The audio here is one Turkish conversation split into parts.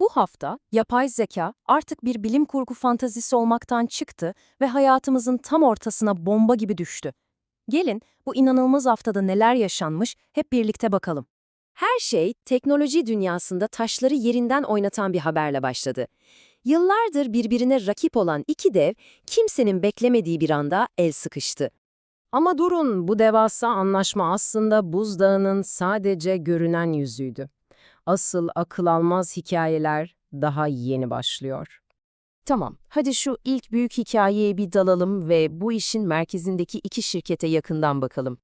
Bu hafta yapay zeka artık bir bilim kurgu fantazisi olmaktan çıktı ve hayatımızın tam ortasına bomba gibi düştü. Gelin bu inanılmaz haftada neler yaşanmış hep birlikte bakalım. Her şey teknoloji dünyasında taşları yerinden oynatan bir haberle başladı. Yıllardır birbirine rakip olan iki dev kimsenin beklemediği bir anda el sıkıştı. Ama durun, bu devasa anlaşma aslında buzdağının sadece görünen yüzüydü. Asıl akıl almaz hikayeler daha yeni başlıyor. Tamam, hadi şu ilk büyük hikayeye bir dalalım ve bu işin merkezindeki iki şirkete yakından bakalım.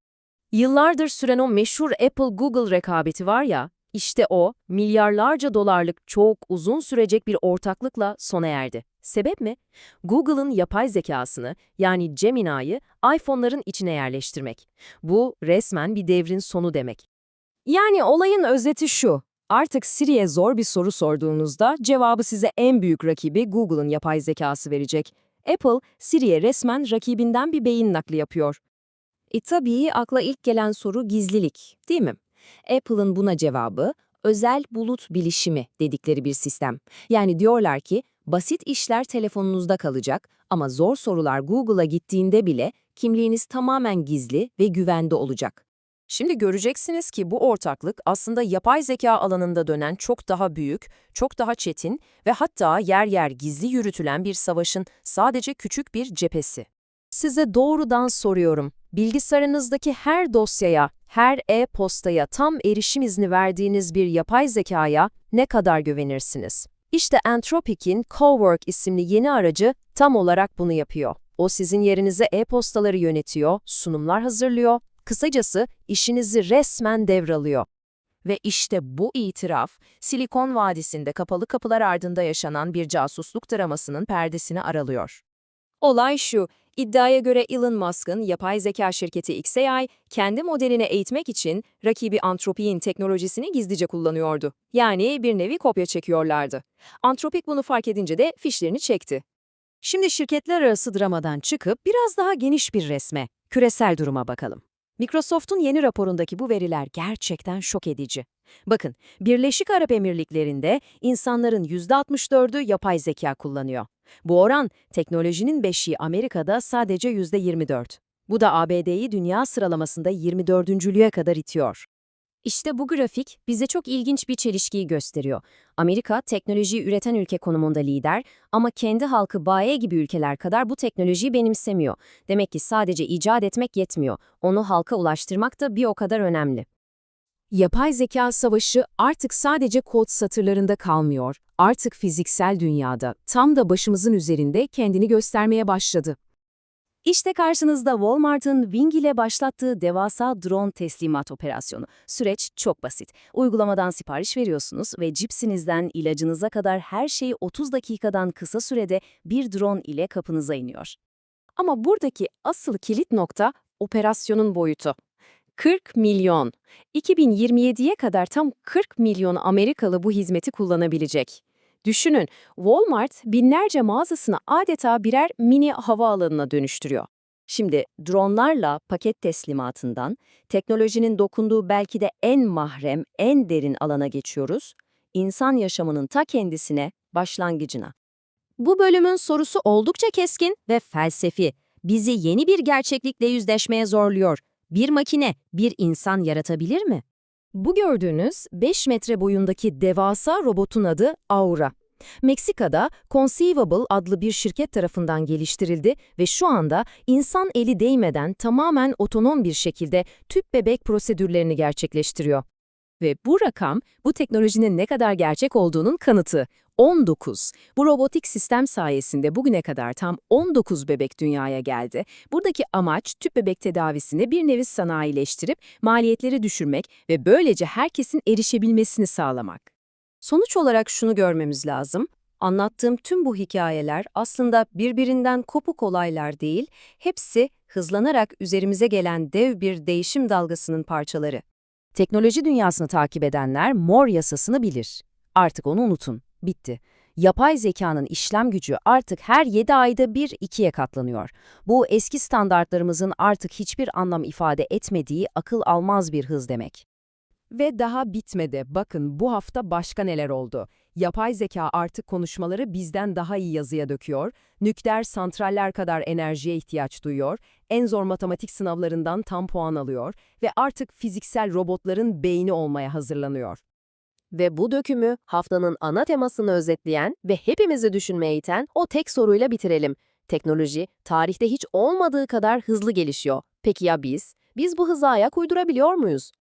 Yıllardır süren o meşhur Apple-Google rekabeti var ya, işte o, milyarlarca dolarlık çok uzun sürecek bir ortaklıkla sona erdi. Sebep mi? Google'ın yapay zekasını, yani Gemini'yi iPhone'ların içine yerleştirmek. Bu resmen bir devrin sonu demek. Yani olayın özeti şu. Artık Siri'ye zor bir soru sorduğunuzda cevabı size en büyük rakibi Google'ın yapay zekası verecek. Apple, Siri'ye resmen rakibinden bir beyin nakli yapıyor. E tabii akla ilk gelen soru gizlilik, değil mi? Apple'ın buna cevabı özel bulut bilişimi dedikleri bir sistem. Yani diyorlar ki basit işler telefonunuzda kalacak ama zor sorular Google'a gittiğinde bile kimliğiniz tamamen gizli ve güvende olacak. Şimdi göreceksiniz ki bu ortaklık aslında yapay zeka alanında dönen çok daha büyük, çok daha çetin ve hatta yer yer gizli yürütülen bir savaşın sadece küçük bir cephesi. Size doğrudan soruyorum. Bilgisayarınızdaki her dosyaya, her e-postaya tam erişim izni verdiğiniz bir yapay zekaya ne kadar güvenirsiniz? İşte Anthropic'in Cowork isimli yeni aracı tam olarak bunu yapıyor. O sizin yerinize e-postaları yönetiyor, sunumlar hazırlıyor, kısacası işinizi resmen devralıyor. Ve işte bu itiraf, Silikon Vadisi'nde kapalı kapılar ardında yaşanan bir casusluk dramasının perdesini aralıyor. Olay şu, iddiaya göre Elon Musk'ın yapay zeka şirketi XAI, kendi modelini eğitmek için rakibi Anthropic'in teknolojisini gizlice kullanıyordu. Yani bir nevi kopya çekiyorlardı. Anthropic bunu fark edince de fişlerini çekti. Şimdi şirketler arası dramadan çıkıp biraz daha geniş bir resme, küresel duruma bakalım. Microsoft'un yeni raporundaki bu veriler gerçekten şok edici. Bakın, Birleşik Arap Emirlikleri'nde insanların %64'ü yapay zeka kullanıyor. Bu oran, teknolojinin beşiği Amerika'da sadece %24. Bu da ABD'yi dünya sıralamasında 24. kadar itiyor. İşte bu grafik bize çok ilginç bir çelişkiyi gösteriyor. Amerika, teknolojiyi üreten ülke konumunda lider ama kendi halkı baye gibi ülkeler kadar bu teknolojiyi benimsemiyor. Demek ki sadece icat etmek yetmiyor. Onu halka ulaştırmak da bir o kadar önemli. Yapay zeka savaşı artık sadece kod satırlarında kalmıyor. Artık fiziksel dünyada, tam da başımızın üzerinde kendini göstermeye başladı. İşte karşınızda Walmart'ın Wing ile başlattığı devasa drone teslimat operasyonu. Süreç çok basit. Uygulamadan sipariş veriyorsunuz ve cipsinizden ilacınıza kadar her şey 30 dakikadan kısa sürede bir drone ile kapınıza iniyor. Ama buradaki asıl kilit nokta operasyonun boyutu. 40 milyon. 2027'ye kadar tam 40 milyon Amerikalı bu hizmeti kullanabilecek. Düşünün, Walmart binlerce mağazasını adeta birer mini havaalanına dönüştürüyor. Şimdi dronlarla paket teslimatından teknolojinin dokunduğu belki de en mahrem, en derin alana geçiyoruz. İnsan yaşamının ta kendisine, başlangıcına. Bu bölümün sorusu oldukça keskin ve felsefi. Bizi yeni bir gerçeklikle yüzleşmeye zorluyor. Bir makine, bir insan yaratabilir mi? Bu gördüğünüz 5 metre boyundaki devasa robotun adı Aura. Meksika'da Conceivable adlı bir şirket tarafından geliştirildi ve şu anda insan eli değmeden tamamen otonom bir şekilde tüp bebek prosedürlerini gerçekleştiriyor. Ve bu rakam bu teknolojinin ne kadar gerçek olduğunun kanıtı. 19. Bu robotik sistem sayesinde bugüne kadar tam 19 bebek dünyaya geldi. Buradaki amaç tüp bebek tedavisini bir nevi sanayileştirip maliyetleri düşürmek ve böylece herkesin erişebilmesini sağlamak. Sonuç olarak şunu görmemiz lazım. Anlattığım tüm bu hikayeler aslında birbirinden kopuk olaylar değil, hepsi hızlanarak üzerimize gelen dev bir değişim dalgasının parçaları. Teknoloji dünyasını takip edenler mor yasasını bilir. Artık onu unutun. Bitti. Yapay zekanın işlem gücü artık her 7 ayda bir ikiye katlanıyor. Bu eski standartlarımızın artık hiçbir anlam ifade etmediği akıl almaz bir hız demek. Ve daha bitmedi. Bakın bu hafta başka neler oldu. Yapay zeka artık konuşmaları bizden daha iyi yazıya döküyor, nükleer santraller kadar enerjiye ihtiyaç duyuyor, en zor matematik sınavlarından tam puan alıyor ve artık fiziksel robotların beyni olmaya hazırlanıyor. Ve bu dökümü haftanın ana temasını özetleyen ve hepimizi düşünmeye iten o tek soruyla bitirelim. Teknoloji tarihte hiç olmadığı kadar hızlı gelişiyor. Peki ya biz? Biz bu hıza ayak uydurabiliyor muyuz?